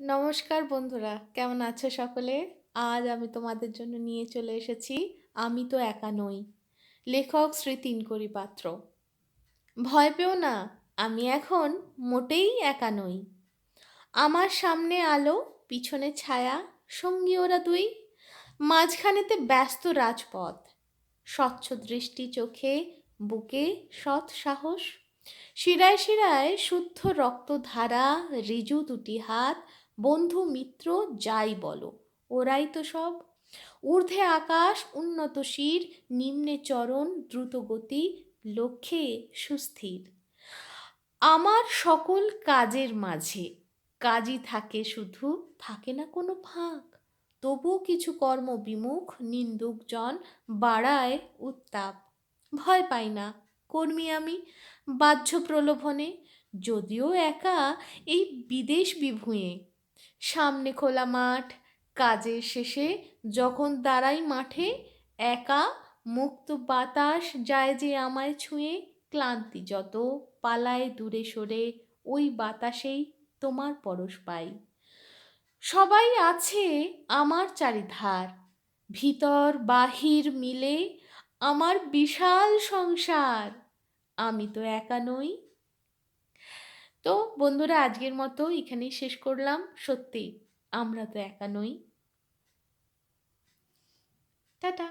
নমস্কার বন্ধুরা, কেমন আছো সকলে? আজ আমি তোমাদের জন্য নিয়ে চলে এসেছি, আমি তো একা নই, লেখক শ্রী তিনকরি পাত্র। ভয় পেও না, আমি এখন মোটেই একা নই। আমার সামনে আলো, পিছনে ছায়া, সঙ্গী ওরা দুই, মাঝখানেতে ব্যস্ত রাজপথ। স্বচ্ছ দৃষ্টি চোখে, বুকে সৎ সাহস। শিরায় শিরায় শুদ্ধ রক্তধারা, রিজু দুটি হাত বন্ধু মিত্র, যাই বলো। ওরাই তো সব। ঊর্ধ্বে আকাশ, উন্নত শির, নিম্নে চরণ, দ্রুত গতি, লক্ষ্যে সুস্থির। আমার সকল কাজের মাঝে কাজই থাকে শুধু, থাকে না কোনো ফাঁক। তবু কিছু কর্ম বিমুখ, নিন্দুকজন বাড়ায় উত্তাপ। ভয় পাই না কর্মী আমি বাহ্য প্রলোভনে। যদিও একা এই বিদেশ বিভুঁয়ে সামনে খোলা মাঠ, কাজের শেষে যখন দাঁড়াই মাঠে, একা মুক্ত বাতাস যায় যে আমায় ছুঁয়ে, ক্লান্তি যত পালায় দূরে সরে, ওই বাতাসেই তোমার পরশ পাই। সবাই আছে আমার চারিধার, ভিতর বাহির মিলে আমার বিশাল সংসার। আমি তো একা নই তো বন্ধুরা আজকের মতো এখানেই শেষ করলাম। সত্যি আমরা তো একা নই। টাটা।